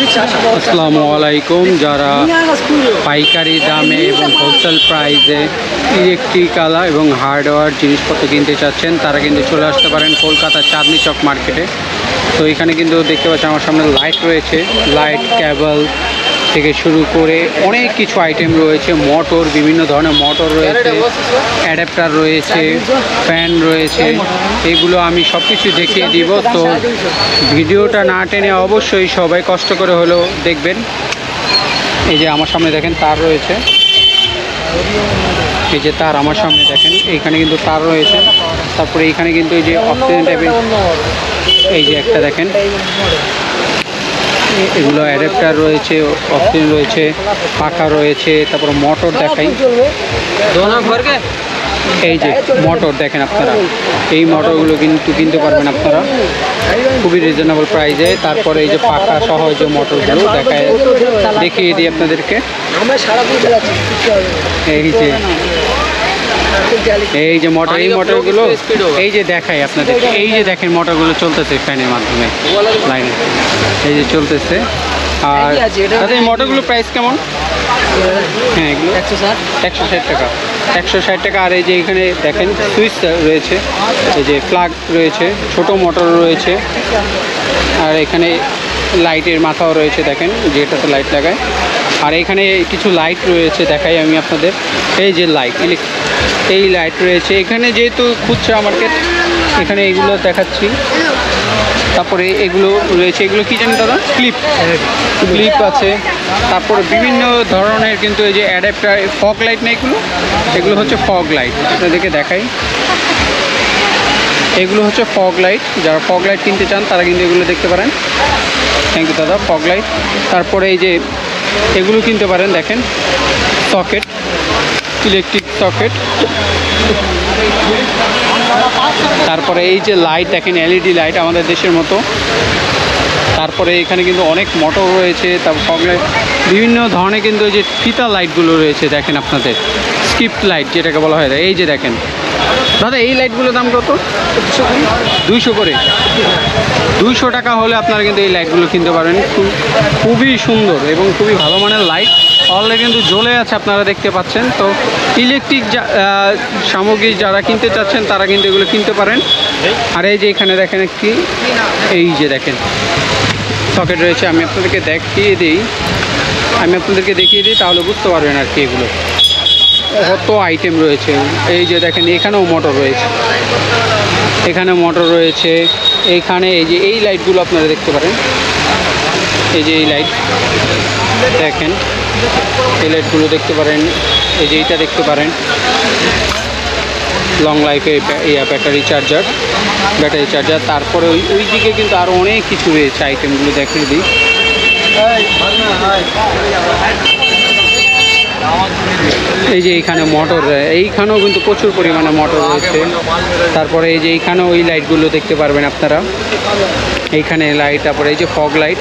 আসসালামু আলাইকুম। যারা পাইকারি দামে এবং হোলসেল প্রাইসে ইলেকট্রিক আলা এবং হার্ডওয়্যার জিনিসপত্র কিনতে চাচ্ছেন, তারা কিন্তু চলে আসতে পারেন কলকাতা চাঁদনি চক মার্কেটে তো এখানে কিন্তু দেখতে পাচ্ছেন, আমার সামনে লাইট রয়েছে লাইট ক্যাবল থেকে শুরু করে অনেক কিছু আইটেম রয়েছে মোটর বিভিন্ন ধরনের মোটর রয়েছে অ্যাডাপ্টার রয়েছে ফ্যান রয়েছে, এগুলো আমি সব কিছু দেখিয়ে দিব। তো ভিডিওটা না টেনে অবশ্যই সবাই কষ্ট করে হলেও দেখবেন। এই যে আমার সামনে দেখেন, তার রয়েছে। এই যে তার আমার সামনে দেখেন, এইখানে কিন্তু তার রয়েছে। তারপরে এইখানে কিন্তু এই যে অক্সিজেন টাইপের এই যে একটা দেখেন। এগুলো অ্যাডাপ্টার রয়েছে অক্সিজেন রয়েছে, পাখা রয়েছে, তারপর মোটর দেখাই। এই যে মোটর দেখেন আপনারা, এই মোটরগুলো কিন্তু কিনতে পারবেন আপনারা। খুবই রিজনেবল প্রাইসে তারপরে এই যে পাখা সহ যে মোটরগুলো দেখায়, দেখিয়ে দিই আপনাদেরকে। এই যে এই যে মোটর এই মোটরগুলো এই যে দেখাই আপনাদের এই যে দেখেন মোটরগুলো চলতেছে ফ্যানের মাধ্যমে। লাইনে এই যে চলতেছে। আর দাদা এই মোটরগুলো প্রাইস কেমন? হ্যাঁ এগুলো? একশো ষাট। একশো ষাট টাকা। একশো ষাট টাকা। আর এই যে এখানে দেখেন সুইচ রয়েছে। এই যে প্লাগ রয়েছে ছোট মোটর রয়েছে। আর এখানে লাইটের মাথাও রয়েছে দেখেন যেটাতে লাইট লাগায়। আর এখানে কিছু লাইট রয়েছে, দেখাই আমি আপনাদের। এই যে লাইট এই লাইট রয়েছে। এখানে যেহেতু খুচরা মার্কেট এখানে এগুলো দেখাচ্ছি। তারপরে এগুলো রয়েছে, এগুলো কি জানি দাদা? ক্লিপ ক্লিপ আছে। তারপরে বিভিন্ন ধরনের কিন্তু এই যে অ্যাডাপ্টার ফগ লাইট না এগুলো? এগুলো হচ্ছে ফগ লাইট আপনাদেরকে দেখাই। এগুলো হচ্ছে ফগ লাইট যারা ফগ লাইট কিনতে চান, তারা কিন্তু এগুলো দেখতে পারেন। থ্যাংক ইউ দাদা ফগ লাইট তারপরে এই যে এগুলো কিনতে পারেন, দেখেন। Socket electric socket. তারপরে এই যে লাইট দেখেন এলইডি লাইট আমাদের দেশের মতো। তারপরে এখানে কিন্তু অনেক মোটর রয়েছে, তারপর বিভিন্ন ধরনের কিন্তু যে ফিতা লাইটগুলো রয়েছে, দেখেন আপনাদের। স্কিপ লাইট যেটাকে বলা হয়, এই যে দেখেন। দাদা, এই লাইটগুলোর দাম কত? দুইশো করে। দুইশো টাকা হলে আপনারা কিন্তু এই লাইটগুলো কিনতে পারেন খু- খুবই সুন্দর এবং খুবই ভালো মানের লাইট অলরেডি কিন্তু জ্বলে আছে আপনারা দেখতে পাচ্ছেন। তো ইলেকট্রিক সামগ্রী যারা কিনতে চাচ্ছেন, তারা কিন্তু এগুলো কিনতে পারেন। আর এই যে এখানে দেখেন একটি, এই যে দেখেন। সকেট রয়েছে। আমি আপনাদেরকে দেখিয়ে দিই। আমি আপনাদেরকে দেখিয়ে দিই, তাহলে বুঝতে পারবেন আর কি এগুলো। কত আইটেম রয়েছে। এই যে দেখেন, এখানেও মোটর রয়েছে। এখানে মোটর রয়েছে। এইখানে এই যে, এই লাইটগুলো আপনারা দেখতে পারেন। এই যে এই লাইট দেখেন, এই লাইটগুলো দেখতে পারেন। এই যে এইটা দেখতে পারেন। লং লাইফে ইয়া ব্যাটারি চার্জার ব্যাটারি চার্জার তারপরে ওই ওই দিকে কিন্তু আরও অনেক কিছু রয়েছে আইটেমগুলো দেখিয়ে দিই। এই যে এইখানে মোটর এইখানেও কিন্তু প্রচুর পরিমাণে মোটর রয়েছে। তারপরে এই যে এইখানেও ওই লাইটগুলো দেখতে পারবেন আপনারা। এইখানে লাইট তারপরে এই যে ফগ লাইট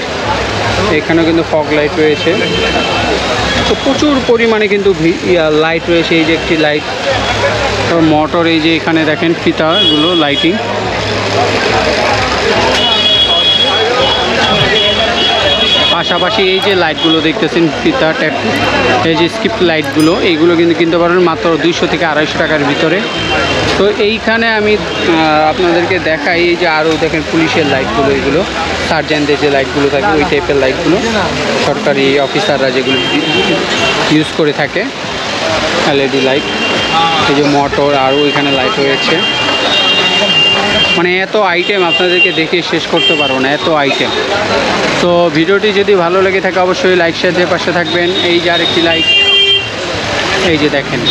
এখানেও কিন্তু ফগ লাইট রয়েছে। তো প্রচুর পরিমাণে কিন্তু লাইট রয়েছে, এই যে একটি লাইট মোটর এই যে এখানে দেখেন ফিতাগুলো লাইটিং পাশাপাশি এই যে লাইটগুলো দেখতেছেন ফিতা ট্যাপ এই যে স্কিপ লাইটগুলো এইগুলো কিন্তু কিনতে পারবেন মাত্র দুইশো থেকে আড়াইশো টাকার ভিতরে। তো এইখানে আমি আপনাদেরকে দেখাই, এই যে আরও দেখেন পুলিশের লাইটগুলো এগুলো, সার্জেন্টদের যে লাইটগুলো থাকে, ওই টাইপের লাইটগুলো সরকারি অফিসাররা যেগুলো ইউজ করে থাকে এলইডি লাইট এই যে মোটর আরও এখানে লাইট রয়েছে মানে এত আইটেম আপনাদেরকে দেখে শেষ করতে পারব না, এত আইটেম তো ভিডিওটি যদি ভালো লেগে থাকে, অবশ্যই লাইক শেয়ার দিয়ে পাশে থাকবেন। এই যে আরেকটি লাইক এই যে দেখেন।